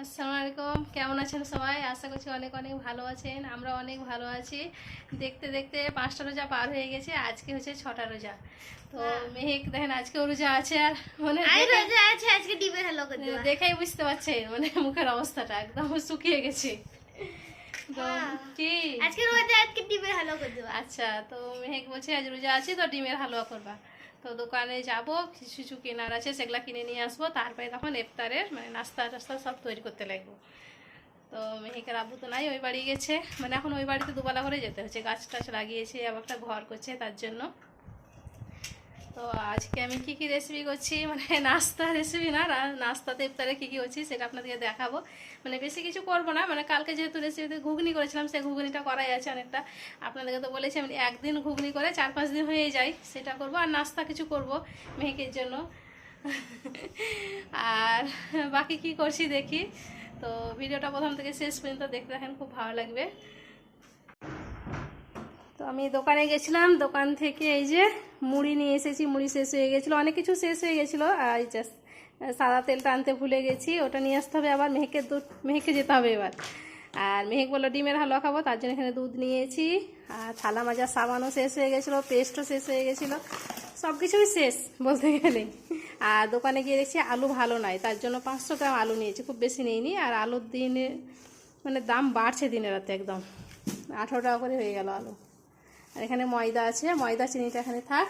আসসালামু আলাইকুম কেমন আছেন সবাই? আশা করছি অনেক অনেক ভালো আছেন। আমরা অনেক ভালো আছি। দেখতে দেখতে পাঁচটা রোজা পার হয়ে গেছে। আজকে হচ্ছে ছটা রোজা। তো মেহেক দেখেন আজকেও রোজা আছে আর মানে রোজা আছে আজকে ডিমের করে দেখেই বুঝতে পারছেন মানে মুখের অবস্থাটা একদম শুকিয়ে গেছে। হ্যাঁ। কি? আজকে রোজা আজকে ডিমের হালুয়া করে দেবো। আচ্ছা তো মেহেক বলছে আজ রোজা আছে তো ডিমের হালুয়া করবা। তো দোকানে যাব, কিছু কিছু কেনার আছে, সেগুলো কিনে নিয়ে আসব। তারপরে তখন ইফতারের মানে নাস্তা টাস্তা সব তৈরি করতে লাগবো। তো মেহেকের আব্বু তো নাই, ওই বাড়ি গেছে। মানে এখন ওই বাড়িতে দুবেলা করে যেতে হচ্ছে। গাছ টাছ লাগিয়েছে, আবার একটা ঘর করছে তার জন্য। তো আজকে আমি কি কি রেসিপি করছি? মানে নাস্তা রেসিপি না নাস্তাতে ইফতারে কী কী করছি সেটা আপনাদেরকে দেখাবো। মানে বেশি কিছু করব না মানে কালকে যেহেতু রেসিপিতে ঘুগনি করেছিলাম, সেই ঘুগনিটা করাই আছে অনেকটা। আপনাদেরকে তো বলেছি আমি একদিন ঘুগনি করে চার পাঁচ দিন হয়ে যায়, সেটা করব আর নাস্তা কিছু করব মেহেকের জন্য। আর বাকি কি করছি দেখি। তো ভিডিওটা প্রথম থেকে শেষ পর্যন্ত দেখতে দেখেন খুব ভালো লাগবে। আমি দোকানে গেছিলাম, দোকান থেকে এই যে মুড়ি নিয়ে এসেছি, মুড়ি শেষ হয়ে গেছিল, অনেক কিছু শেষ হয়ে গেছিল, আর এই just সাদা তেলটা আনতে ভুলে গেছি, ওটা নিয়ে আসতে হবে আবার, মেহেকে দুধ মেহেকে যেতে হবে এবার। আর মেহেক বলল, ডিমের হালুয়া খাব তার জন্য এখানে দুধ নিয়েছি, আর থালা মাজার সাবানও শেষ হয়ে গেছিল, পেস্টও শেষ হয়ে গেছিল সব কিছুই শেষ বলতে গেলে। আর দোকানে গিয়ে দেখছি আলু ভালো নাই তার জন্য পাঁচশো গ্রাম আলু নিয়েছি, খুব বেশি নিইনি, আর আলুর দিনে মানে দাম বাড়ছে দিনে রাতে একদম। আঠেরো টাকা করে হয়ে গেল আলু। আর এখানে ময়দা আছে ময়দা চিনিটা এখানে থাক।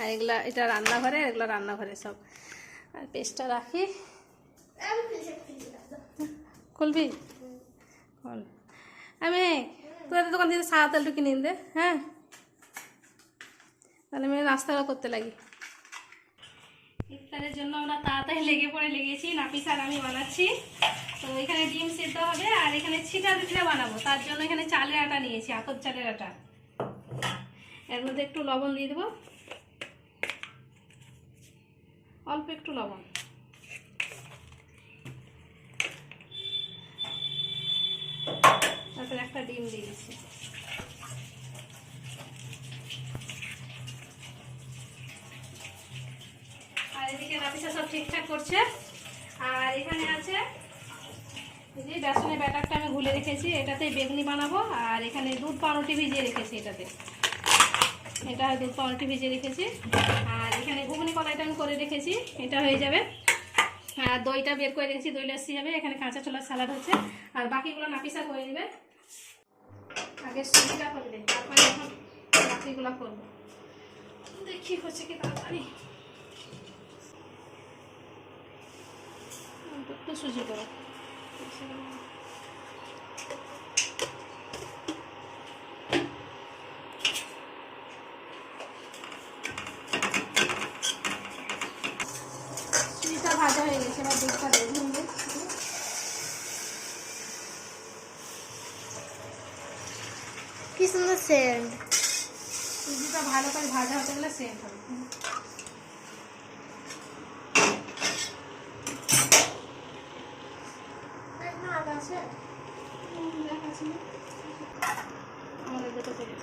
আর এগুলা, এটা রান্নাঘরে, আর এগুলো রান্নাঘরে সব। আর পেস্টটা রাখি। খুলবি? খোল। আমি, তোদের দোকান থেকে সাদা তেলটা কিনে দে হ্যাঁ? তাহলে আমি নাস্তাটা করতে লাগি। ইফতারের জন্য আমরা তাড়াতাড়ি লেগে পড়ে লেগেছি নাপিস আর আমি বানাচ্ছি। তো এখানে ডিম সিদ্ধ হবে, আর এখানে ছিটা দিতে বানাবো। তার জন্য এখানে চালের আটা নিয়েছি আতর চালের আটা। এর মধ্যে একটু লবণ দিয়ে দেবো। অল্প একটু লবণ। তারপরে একটা ডিম দিয়ে দিচ্ছি। আর এদিকে নাপিসা সব ঠিকঠাক করছে। আর এখানে আছে যে বেসনের ব্যাটারটা আমি ভুলে রেখেছি এটাতে বেগুনি বানাবো। আর এখানে দুধ পাউরুটি ভিজিয়ে রেখেছি এটাতে। এটা দুধ পাউরুটি ভিজিয়ে রেখেছি। আর এখানে ঘুগনি কলাইটা আমি করে রেখেছি। এটা হয়ে যাবে। আর দইটা বের করে রেখেছি দই লাসি হবে। এখানে কাঁচা ছোলার সালাড হচ্ছে। আর বাকিগুলো নাপিসা করে নেবে। আগে সুজিটা করে দেয় তারপরে এখন বাকিগুলো করব। দেখি হচ্ছে কি তাড়াতাড়ি। একটু সুজি করো সুজিটা ভাজা হয়ে গেছে এবার দুধটা কি সুন্দর সেন্ট সুজিটা ভালো করে ভাজা হতে গেলে সেন্ট হবে আমাদের দুটো করে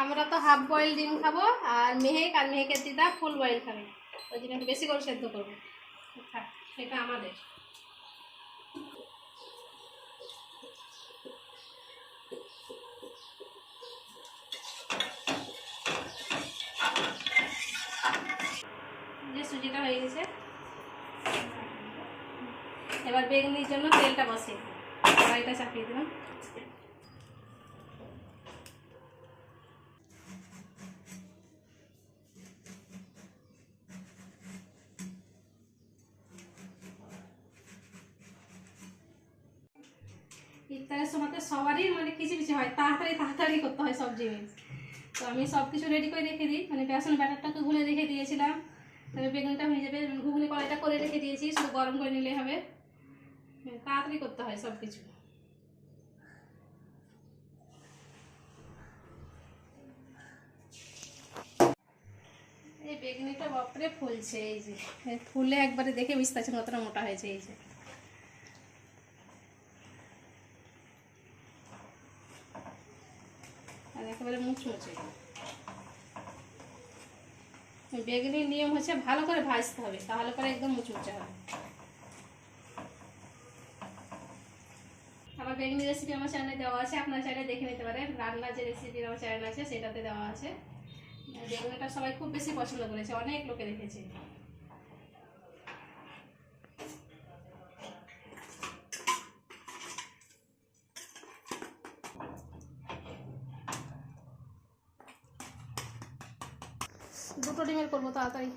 আমরা তো হাফ বয়েল ডিম খাব আর মেহেক আর মেহেকের দিদা ফুল বয়েল খাবে। ওই জন্য বেশি করে সেদ্ধ করব। সেটা আমাদের। যে সুজিটা হয়ে গেছে। এবার বেগুনির জন্য তেলটা বসে কড়াইটা চাপিয়ে দিলাম। সবারই মানে কিছু হয় তাড়াতাড়ি তাড়াতাড়ি করতে হয় সব জিনিস। তো আমি সব কিছু রেডি করে রেখে দিই মানে বেসন ব্যাটারটাকে গুলে রেখে দিয়েছিলাম। তবে বেগুনটা হয়ে যাবে ঘুগনি কড়াইটা করে রেখে দিয়েছি শুধু গরম করে নিলে হবে। হ্যাঁ, তাড়াতাড়ি করতে হয় সব কিছু এই বেগুনিটা বাপরে ফুলছে এই যে। ফুলে একবারে দেখে বুঝতে পারছেন কতটা মোটা হয়েছে এই যে আর আর একেবারে মুচমুচে বেগুনির নিয়ম হচ্ছে ভালো করে ভাজতে হবে, তাহলে পরে একদম মুচমুচে হবে আবার বেগুনি রেসিপি আমার চ্যানেলে দেওয়া আছে, আপনার চ্যানেলে দেখে নিতে পারেন। রান্নার যে রেসিপি আমার চ্যানেল আছে, সেটাতে দেওয়া আছে। বেগুনিটা সবাই খুব বেশি পছন্দ করেছে, অনেক লোকে দেখেছে। দুটো ডিমের করব তাড়াতাড়ি।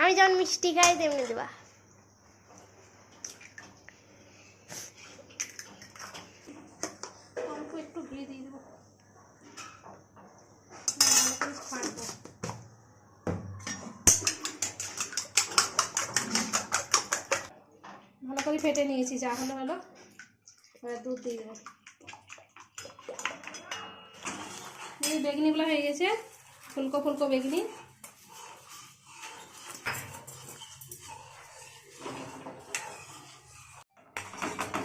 আমি যেমন মিষ্টি খাই তেমনি দেবা। অল্প একটু ঘি দিয়ে দেবো। ভালো করে ফাটবো। ভালো করে ফেটে নিয়েছি যা হলো হলো। দুধ দিয়ে দেবো। এই বেগনিগুলো হয়ে গেছে। ফুলকো ফুলকো বেগনি।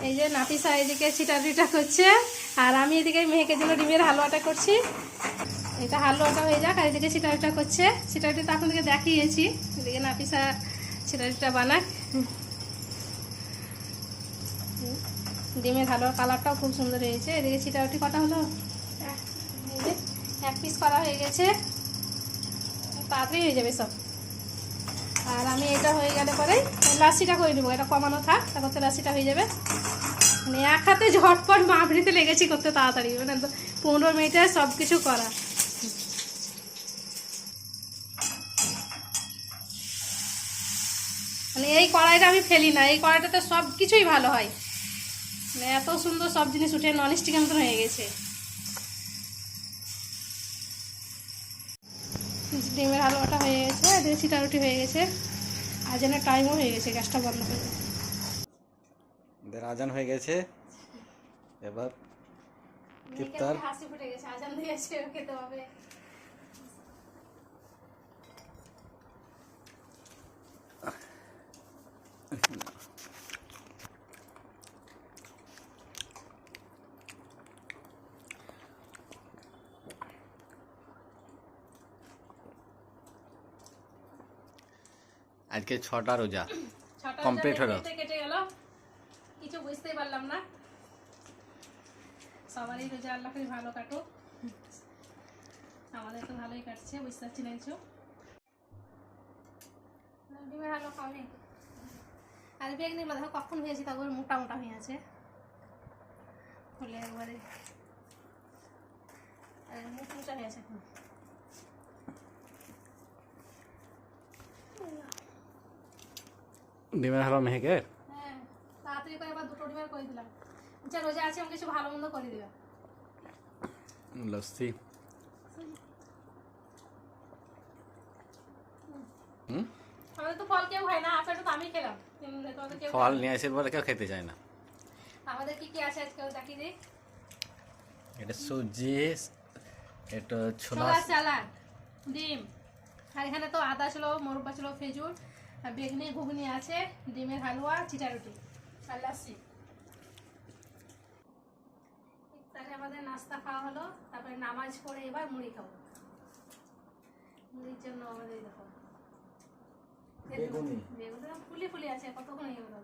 এই যে নাপিসা এদিকে ছিটাটিটা করছে, আর আমি এদিকে মেহেকের জন্য ডিমের হালুয়াটা করছি। এটা হালুয়াটা হয়ে যাক, আর এদিকে ছিটাটিটা করছে। ছিটাটি তো আপনাদেরকে দেখিয়েছি, এদিকে নাপিসা ছিটাটিটা বানাক। ডিমের হালুয়ার কালারটাও খুব সুন্দর হয়েছে। এদিকে ছিটাটি কটা হলো? এক পিস করা হয়ে গেছে। তাড়াতাড়ি হয়ে যাবে সব। আর আমি এটা হয়ে গেলে পরে লাসিটা করে নেব, এটা কমানো থাক, তারপর লাসিটা হয়ে যাবে। মানে এক হাতে ঝটপট মাবড়িতে লেগেছি করতে তাড়াতাড়ি মানে পনেরো মিনিটে সব কিছু করা। মানে এই কড়াইটা আমি ফেলি না, এই কড়াইটাতে সব কিছুই ভালো হয়। মানে এত সুন্দর সব জিনিস উঠে নন স্টিকের মতন হয়ে গেছে। ডিমের হালুয়াটা হয়ে গেছে এদিকে চিটা রুটি হয়ে গেছে। আজানের টাইমও হয়ে গেছে গ্যাসটা বন্ধ করে দেবো। ওদের আজান হয়ে গেছে। এবার ইফতার হাসি ফুটে গেছে? আজান দিয়েছে খেতে হবে। আজকে ছটা রোজা। হাজার হলো। কেটে গেল। কিছু বুঝতেই পারলাম না। সবারই রোজা আল্লাহ করে ভালো কাটো আমাদের তো ভালোই কাটছে বুঝতে পারছি না কিছু। ডিমের হালো খাওনি আর বেগনিগুলো দেখো কখন হয়েছে? তারপরে মোটা মোটা হয়ে আছে। হলে একবারে। আর মুচমুচা হয়ে আছে এখন। ডিমের হালুয়া মেহেকে হ্যাঁ তাড়াতাড়ি করে আবার দুটো ডিমের করে দিলাম। যা রোজা আছে আমি কিছু ভালো মন্দ করে দিবা। লস্যি। হুম? আমাদের তো ফল কেউ খায় না আপেলটা তো আমি খেলাম। ফল নিয়ে আসে বলে কেউ খেতে চায় না। আমাদের কি কি আছে আজকে দেখিয়ে দিই এটা সুজি এটা ছোলা। চালাড ডিম। আর এখানে তো আদা ছিল মোরব্বা ছিল খেজুর। বেগনি ঘুগনি আছে ডিমের হালুয়া চিটা রুটি আর লাসি ইফতারে আমাদের নাস্তা খাওয়া হলো তারপরে নামাজ পড়ে এবার মুড়ি খাব। মুড়ির জন্য আমাদের এই দেখো বেগুনি। বেগুনি ফুলি ফুলি আছে কতক্ষণ হয়ে গেল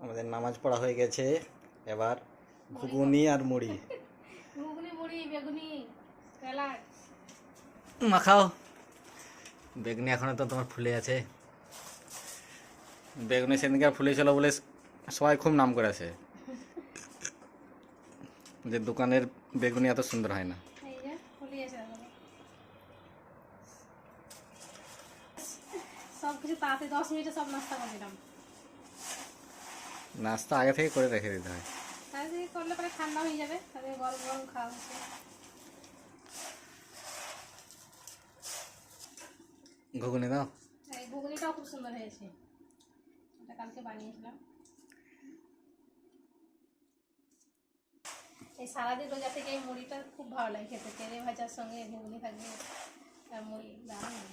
আমাদের নামাজ পড়া হয়ে গেছে এবার ঘুগনি আর মুড়ি। ঘুগনি মুড়ি বেগুনি স্যালাড। মাখাও। বেগুনি এখনও তো তোমার ফুলে আছে। বেগুনি সেদিনকে ফুলেছিল বলে সবাই খুব নাম করেছে। যে দোকানের বেগুনি এত সুন্দর হয় না। এই যে ফুলি আছে দাদা সব কিছু তাড়াতাড়ি দশ মিনিটে সব নাস্তা করে দিলাম। নাস্তা আগে থেকে করে রেখে দিতে হয়। তাড়াতাড়ি করলে পরে ঠান্ডা হয়ে যাবে তাদের গরম গরম খাওয়া হচ্ছে। ঘুগনি দাও। ঘুগনিটাও খুব সুন্দর হয়েছে। এটা কালকে বানিয়েছিলাম। এই সারাদিন রোজা থেকে এই মুড়িটা খুব ভালো লাগে খেতে। তেলে ভাজার সঙ্গে ঘুগনি থাকবে আর মুড়ি দারুণ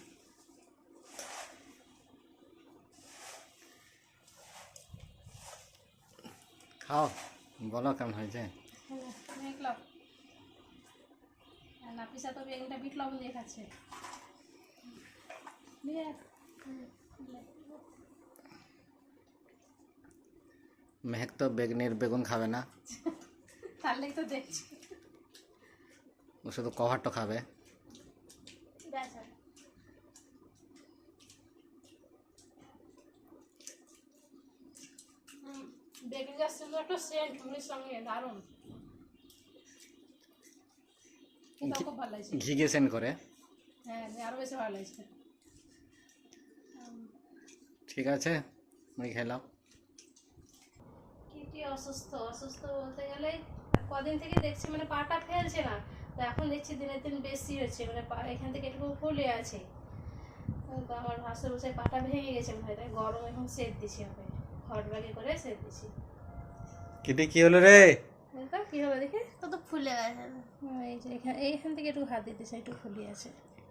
খাও। বলো কেমন হয়েছে? নাপিসা তো বেগুনটা বিট লবণ দিয়ে খাচ্ছে। মেহেক তো বেগনির বেগুন খাবে না। তাহলেই তো দেখছি। ও শুধু কভারটা খাবে ব্যাস আর। হুম, বেগুন গাছ ছিল একটা সেন্ট মুড়ির সঙ্গে দারুণ। খুব ভালো লাগছে। ঘি সেন্ড করে। হ্যাঁ আরও বেশি ভালো লাগছে। ঠিক আছে মুড়ি খেলাম কি কি অসুস্থ? অসুস্থ বলতে গেলে কদিন থেকে দেখছি মানে পাটা ফেলছে না। তো এখন দেখছি দিনের দিন বেশি হচ্ছে মানে পা এখান থেকে একটু ফুলে আছে। তো আমার ভাসুর বসে পাটা ভেঙে গেছে ভাই হয় তাই গরম এখন সেট দিছি ওকে হট ব্যাগে করে সেট দিছি। কিটি কি হলো রে? কি হবে দেখে? কত ফুলে গেছে। এই যে এখানে এইখান থেকে একটু হাত দিতেছে একটু ফুলে আছে।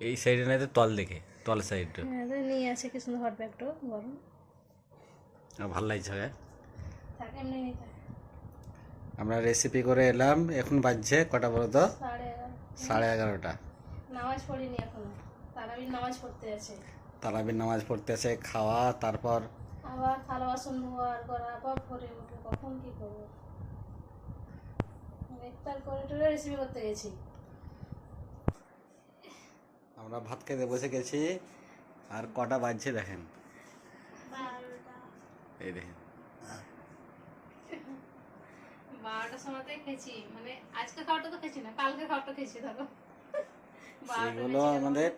এই সাইডে নাই তো তল দেখে তল সাইডটা। হ্যাঁ তো নিয়ে আছে কি সুন্দর হট ব্যাগটাও গরম। ভালো লাগছে হ্যাঁ। থাকে এমনি আমরা রেসিপি করে এলাম এখন বাজছে কটা বলো তো? সাড়ে এগারো। এগারোটা। নামাজ পড়িনি এখন। তারাবির নামাজ পড়তে আছে। তারাবির নামাজ পড়তেছে খাওয়া তারপর আবার থালা বাসন ধোয়ার করা আবার ভরে উঠে কখন কি করব? ইফতার করে টরে রেসিপি করতে গেছি। আমরা ভাত খেতে বসে গেছি আর কটা বাজছে দেখেন। এই দেখেন। বারোটার সময়তে খেয়েছি মানে আজকে খাওয়াটা তো খেয়েছি না কালকে খাওয়াটা খেয়েছি ধরো। এগুলো আমাদের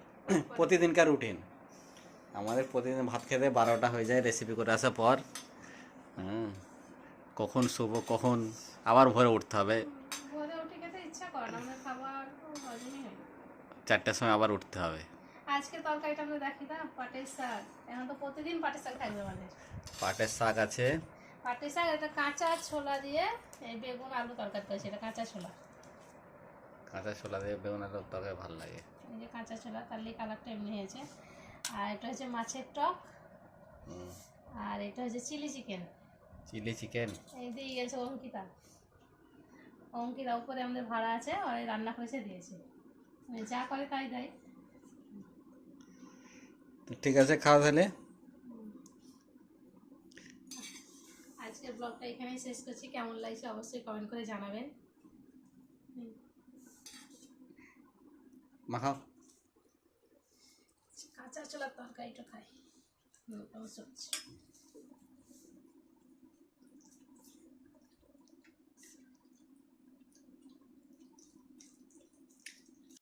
প্রতিদিনকার রুটিন আমাদের প্রতিদিন ভাত খেতে বারোটা হয়ে যায় রেসিপি করে আসার পর। হুম কখন শুবো কখন? আবার ভোরে উঠতে হবে। চারটার সময় আবার উঠতে হবে। আজকে তরকারিটা আমরা দেখি না পাটের শাক। এখন তো প্রতিদিন পাটের শাক থাকবে আমাদের। পাটের শাক আছে। পাটের শাক এটা কাঁচা ছোলা দিয়ে এই বেগুন আলু তরকারি করেছে এটা কাঁচা ছোলা। কাঁচা ছোলা দিয়ে বেগুন আলুর তরকারি ভালো লাগে। এই যে কাঁচা ছোলা তার লিয়ে কালারটা এমনি হয়েছে। আর এটা হচ্ছে মাছের টক। আর এটা হচ্ছে চিলি চিকেন। Chilli chicken. এই দিয়ে গেছে অঙ্কিতা। অঙ্কিতা উপরে আমাদের ভাড়া আছে ওই রান্না করেছে দিয়েছে। মানে যা করে তাই দেয়। তো ঠিক আছে খাওয়া তাহলে। আজকের ব্লগটা এখানেই শেষ করছি। কেমন লাগছে অবশ্যই কমেন্ট করে জানাবেন। মাখাও। কাঁচা ছোলার তরকারিটা খাই। হুম অবশ্যই